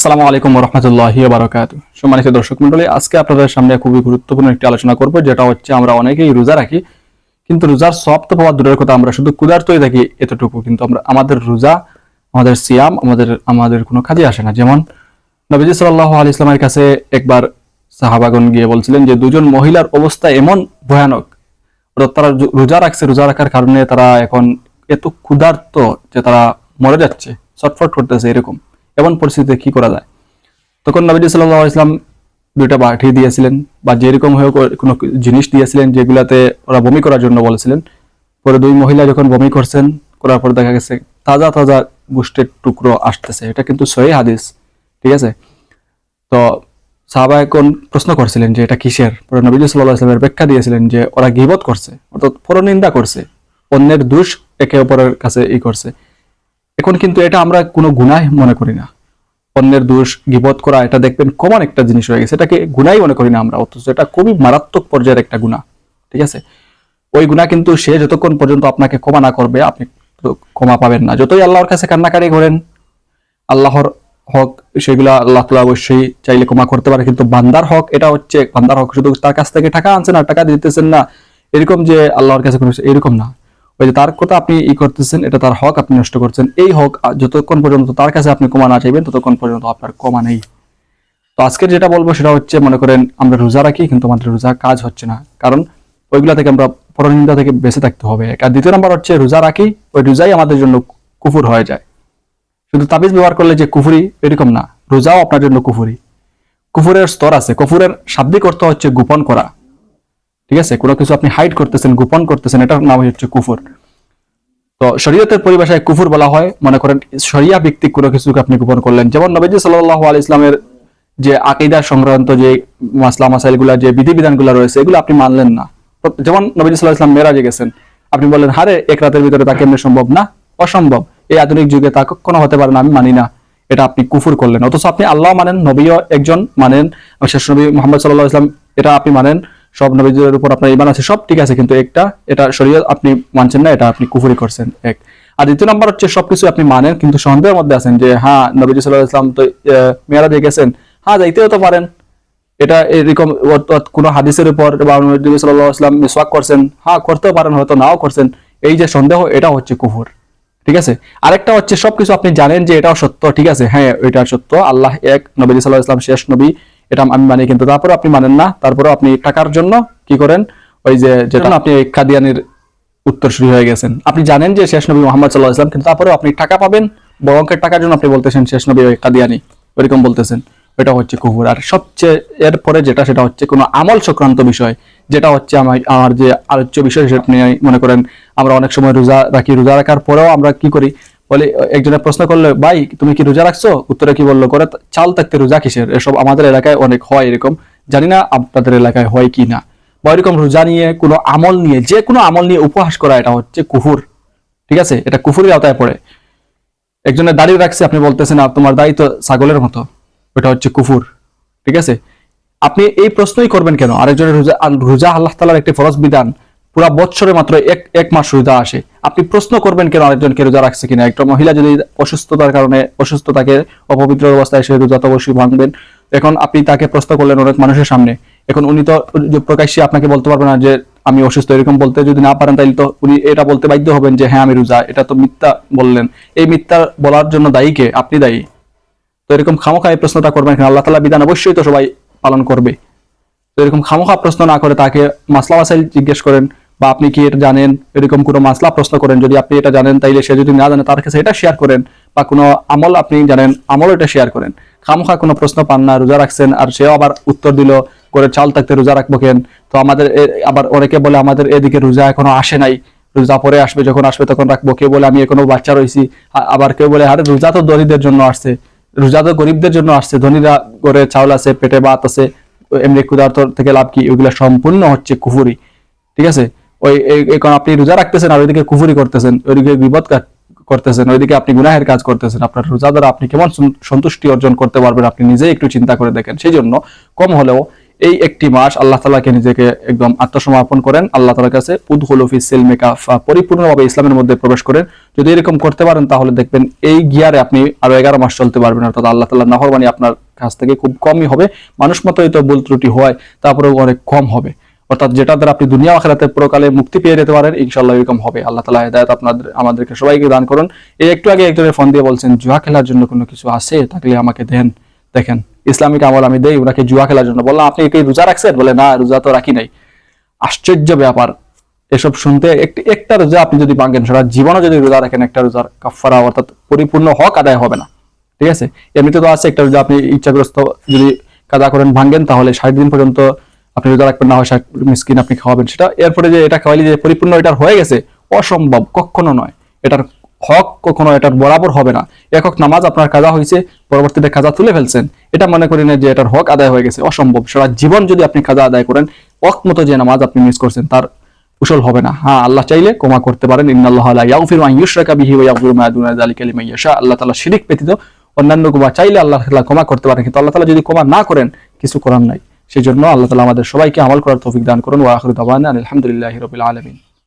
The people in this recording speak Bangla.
আসসালামু আলাইকুম রহমতুল্লাহ বারকাত সম্মানিত দর্শক মন্ডলী আজকে আপনাদের সামনে খুবই গুরুত্বপূর্ণ একটি আলোচনা করব, যেটা হচ্ছে আমরা অনেকেই রোজা রাখি, কিন্তু রোজার সব তো পাওয়া দূরের কথা, আমরা শুধু ক্ষুধার্তই থাকি এতটুকু, কিন্তু আমরা আমাদের রোজা, আমাদের সিয়াম, আমাদের আমাদের কোনো কাজে আসে না। যেমন নবীজি সাল্লাহ আলি ইসলামের কাছে একবার সাহাবাগন গিয়ে বলছিলেন যে, দুজন মহিলার অবস্থা এমন ভয়ানক তারা রোজা রাখছে, রোজা রাখার কারণে তারা এখন এত ক্ষুধার্ত যে তারা মরে যাচ্ছে, ছটফট করতেছে এরকম। এমন পরিস্থিতিতে কি করা যায়? তখন নবীজি সাল্লাহ ইসলাম দুইটা বাটি দিয়েছিলেন বা যেরকম হয়ে কোনো জিনিস দিয়েছিলেন যেগুলাতে ওরা বমি করার জন্য বলেছিলেন। পরে দুই মহিলা যখন বমি করছেন, করার পর দেখা গেছে তাজা তাজা গোষ্ঠের টুকরো আসতেছে। এটা কিন্তু সহি হাদিস, ঠিক আছে? তো সাহাবা এখন প্রশ্ন করছিলেন যে এটা কিসের? পরে নবীজ সাল্লাহ ইসলামের ব্যাখ্যা দিয়েছিলেন যে ওরা গিবত করছে, অর্থাৎ পরনিন্দা করছে, অন্যের দোষ একে অপরের কাছে ই করছে। এখন কিন্তু এটা আমরা কোনো গুনাহ মনে করি না। অন্যের দোষ গিবত করা, এটা দেখবেন কমন একটা জিনিস হয়ে গেছে। এটাকে গুনাই মনে করি না আমরা, অথচ এটা খুবই মারাত্মক পর্যায়ের একটা গুণা ঠিক আছে? ওই গুণা কিন্তু সে যতক্ষণ পর্যন্ত আপনাকে ক্ষমা না করবে, আপনি ক্ষমা পাবেন না। যতই আল্লাহর কাছে কান্নাকারি করেন, আল্লাহর হক সেগুলা আল্লাহ তালা অবশ্যই চাইলে ক্ষমা করতে পারে, কিন্তু বান্দার হক, এটা হচ্ছে বান্দার হক। শুধু তার কাছ থেকে টাকা আনছেন আর টাকা দিতেছেন না, এরকম যে আল্লাহর কাছে এরকম না। ওই যে তার কথা আপনি ই করতেছেন, এটা তার হক, আপনি নষ্ট করছেন। এই হক যতক্ষণ পর্যন্ত তার কাছে আপনি ক্ষমা না চাইবেন, ততক্ষণ পর্যন্ত আপনার ক্ষমা নেই। তো আজকের যেটা বলব, সেটা হচ্ছে, মনে করেন, আমরা রোজা রাখি, কিন্তু আমাদের রোজা কাজ হচ্ছে না। কারণ ওইগুলা থেকে আমরা পরনিন্দা থেকে বেঁচে থাকতে হবে। আর দ্বিতীয় নাম্বার হচ্ছে, রোজা রাখি, ওই রোজাই আমাদের জন্য কুফুর হয়ে যায়। শুধু তাবিজ ব্যবহার করলে যে কুফুরি, এরকম না। রোজাও আপনার জন্য কুফুরি। কুফুরের স্তর আছে। কুফুরের শাব্দিক অর্থ হচ্ছে গোপন করা। ঠিক আছে? কোনো কিছু আপনি হাইড করতেছেন, গোপন করতেছেন, এটার নাম হচ্ছে কুফুর। তো শরীয়তের পরিভাষায় কুফুর বলা হয়, মনে করেন শরিয়া ভিত্তিক কোনো কিছুকে আপনি গোপন করলেন। যেমন নবীজি সাল্লাহ আল ইসলামের যে আকিদা সংক্রান্ত যে মাসলা, মাসাইলগুলা, যে বিধিবিধানগুলো রয়েছে, এগুলো আপনি মানলেন না। যেমন নবীজি সাল্লাহ ইসলাম মেরাজে গেছেন, আপনি বললেন, হারে, এক রাতের ভিতরে তাকে কেমনে সম্ভব না? অসম্ভব। এই আধুনিক যুগে তা কখনো হতে পারে না, আমি মানি না। এটা আপনি কুফুর করলেন। অথচ আপনি আল্লাহ মানেন, নবীও একজন মানেন। শেষ নবী মোহাম্মদ সাল্লাহ ইসলাম এটা আপনি মানেন। সব নবীদের উপর আপনার ইমান আছে, সব ঠিক আছে, কিন্তু একটা, এটা শরীয়ত আপনি মানছেন না, এটা আপনি কুফুরি করছেন, এক। আর দ্বিতীয় নম্বর হচ্ছে সবকিছু আপনি মানেন, কিন্তু সন্দেহের মধ্যে আছেন যে হ্যাঁ নবীজি সাল্লাহ ইসলাম তো মেয়ারা দিয়ে গেছেন। হ্যাঁ যাইতেও তো পারেন। এটা এরকম কোনো হাদিসের উপর বা নবী সাল্লাহ ইসলাম মিসওয়াক করছেন হ্যাঁ করতেও পারেন, হয়তো নাও করছেন। এই যে সন্দেহ, এটা হচ্ছে কুফুর, ঠিক আছে? আরেকটা হচ্ছে সবকিছু আপনি জানেন যে এটাও সত্য, ঠিক আছে? হ্যাঁ এটা সত্য, আল্লাহ এক নবী সাল্লাহ ইসলাম শেষ নবী। এটা আমি মানি কিন্তু তারপরে আপনি মানেন না। তারপরে আপনি টাকার জন্য কি করেন? ওই যে যেটা আপনি কাদিয়ানির উত্তরসূরি হয়ে গেছেন। আপনি জানেন যে শেষ নবী মোহাম্মদ সাল্লাহ ইসলাম কিন্তু তারপরেও আপনি টাকা পাবেন বড় অঙ্কের টাকার জন্য আপনি বলতেছেন শেষ নবী ওই কাদিয়ানি ওইরকম বলতেছেন। এটা হচ্ছে কুহুর। আর সবচেয়ে এরপরে যেটা সেটা হচ্ছে কোনো আমল সংক্রান্ত বিষয়। যেটা হচ্ছে আমার আমার যে আলোচ্য বিষয় সেটা নিয়ে মনে করেন আমরা অনেক সময় রোজা রাখি। রোজা রাখার পরেও আমরা কি করি? বলে একজনের প্রশ্ন করলে ভাই তুমি কি রোজা রাখছো? উত্তরে কি বলল করে চাল থাকতে রোজা কিসের? এসব আমাদের এলাকায় অনেক হয় এরকম। জানি না আপনাদের এলাকায় হয় কি না। বা এরকম রোজা নিয়ে কোনো আমল নিয়ে যে কোনো আমল নিয়ে উপহাস করা এটা হচ্ছে কুহুর ঠিক আছে? এটা কুফুরের আওতায় পড়ে। একজনের দাড়ি রাখছে আপনি বলতেছেন "আ, তোমার দাড়ি তো ছাগলের মতো। ওটা হচ্ছে কুফুর। ঠিক আছে? আপনি এই প্রশ্নই করবেন কেন? আরেকজনের রোজা রোজা আল্লাহ তালার একটি ফরজ বিধান। পুরা বছরে মাত্র এক এক মাস রোজা আসে। আপনি প্রশ্ন করবেন কেন আরেকজনকে রোজা রাখছে কিনা? একটা মহিলা যদি অসুস্থতার কারণে অসুস্থতাকে অপবিত্র অবস্থায় সে রোজা তো অবশ্যই ভাঙবেন। এখন আপনি তাকে প্রশ্ন করলেন অনেক মানুষের সামনে। এখন উনি তো প্রকাশ্যে আপনাকে বলতে পারবেন না যে আমি অসুস্থ, এরকম বলতে যদি না পারেন তাহলে তো উনি এটা বলতে বাধ্য হবেন যে হ্যাঁ আমি রোজা। এটা তো মিথ্যা বললেন। এই মিথ্যা বলার জন্য দায়ী কে? আপনি দায়ী। তো এরকম খামোখা এই প্রশ্নটা করবেন কেন? আল্লাহ তালা বিধান অবশ্যই তো সবাই পালন করবে। তো এরকম খামোখা প্রশ্ন না করে তাকে মাসলা মাসাইল জিজ্ঞেস করেন বা আপনি কি এটা জানেন, এরকম কোনো মাসলা প্রশ্ন করেন, যদি আপনি এটা জানেন, তাইলে সে যদি না জানে, তার কাছে এটা শেয়ার করেন বা কোনো আমল আপনি জানেন আমল এটা শেয়ার করেন। খামোখা কোনো প্রশ্ন পান না, রোজা রাখছেন, আর সেও আবার উত্তর দিল, করে চাল থাকতে রোজা রাখব কেন? তো আমাদের আবার অনেকে বলে আমাদের এদিকে রোজা এখনও আসে নাই। রোজা পরে আসবে, যখন আসবে তখন রাখব। কেউ বলে আমি এখনও বাচ্চা রয়েছি। আবার কেউ বলে, আরে রোজা তো দরিদ্রের জন্য আসছে। রোজা তো গরিবদের জন্য আসছে। ধনীরা করে চাউল আছে, পেটে ভাত আছে, এমনি ক্ষুধার্ত থেকে লাভ কি? ওইগুলো সম্পূর্ণ হচ্ছে কুফুরি। ঠিক আছে? ওই, এই- কারণ আপনি রোজা রাখতেছেন আর ওইদিকে কুফুরি করতেছেন, ওইদিকে বিপদ করতেছেন, ওইদিকে আপনি গুনাহের কাজ করতেছেন, আপনার রোজা দ্বারা আপনি কেমন সন্তুষ্টি অর্জন করতে পারবেন আপনি নিজেই একটু চিন্তা করে দেখেন। সেই জন্য কম হলেও এই একটি মাস আল্লাহ তালাকে নিজেকে একদম আত্মসমর্পণ করেন। আল্লাহ তালার কাছে উদ্হুল ফি সিলমে কাফা পরিপূর্ণভাবে ইসলামের মধ্যে প্রবেশ করেন। যদি এরকম করতে পারেন তাহলে দেখবেন এই গিয়ারে আপনি আরও এগারো মাস চলতে পারবেন। অর্থাৎ আল্লাহ তাল্লাহ নাহরবানি আপনার কাছ থেকে খুব কমই হবে। মানুষ মতোই তো ভুল ত্রুটি হয়, তারপরেও অনেক কম হবে। অর্থাৎ যেটা দ্বারা আপনি দুনিয়া আখেরাতে প্রকালে মুক্তি পেয়ে যেতে পারেন ইনশাল্লাহ এরকম হবে। আল্লাহ তালা হেদায়ত আপনাদের আমাদেরকে সবাইকে দান করুন। এই একটু আগে একজনের ফোন দিয়ে বলছেন, জুয়া খেলার জন্য কোনো কিছু আছে? থাকলে আমাকে দেন। দেখেন, ইসলামিক আমল আমি দেই ওনাকে জুয়া খেলার জন্য বললাম, আপনি কি রোজা রাখছেন? বলে, না, রোজা তো রাখি নাই। আশ্চর্য ব্যাপার। এসব শুনতে একটি, একটা রোজা আপনি যদি ভাঙেন, সারা জীবনও যদি রোজা রাখেন, একটা রোজার কাফারা অর্থাৎ পরিপূর্ণ হক আদায় হবে না। ঠিক আছে? এমনিতে তো আছে, একটা রোজা আপনি ইচ্ছাগ্রস্ত যদি কাদা করেন, ভাঙেন, তাহলে ষাট দিন পর্যন্ত আপনি রোজা রাখবেন না হয় মিসকিন আপনি খাওয়াবেন সেটা। এরপরে যে এটা খাওয়াইলে যে পরিপূর্ণ এটার হয়ে গেছে, অসম্ভব, কখনো নয়। এটার হক কখনো এটার বরাবর হবে না। একক নামাজ আপনার কাজা হয়েছে, পরবর্তীতে কাজা তুলে ফেলছেন। এটা মনে করি না যে এটার হক আদায় হয়ে গেছে, অসম্ভব। সারা জীবন যদি আপনি কাজা আদায় করেন ওয়াক মতো যে নামাজ আপনি মিস করছেন, তার কুশল হবে না। হ্যাঁ আল্লাহ চাইলে ক্ষমা করতে পারেন। ইন্নাল্লাহ ইয়াগফিরু আল্লাহ তাআলা শিরক ব্যতীত অন্যান্য গুনাহ চাইলে আল্লাহ তাআলা ক্ষমা করতে পারেন। কিন্তু আল্লাহ তাআলা যদি ক্ষমা না করেন, কিছু করার নাই। সেই জন্য আল্লাহ তালা আমাদের সবাইকে আমল করার তৌফিক দান করুন। ওয়া আখিরু দাওয়ানা আলহামদুলিল্লাহি রাব্বিল আলামিন।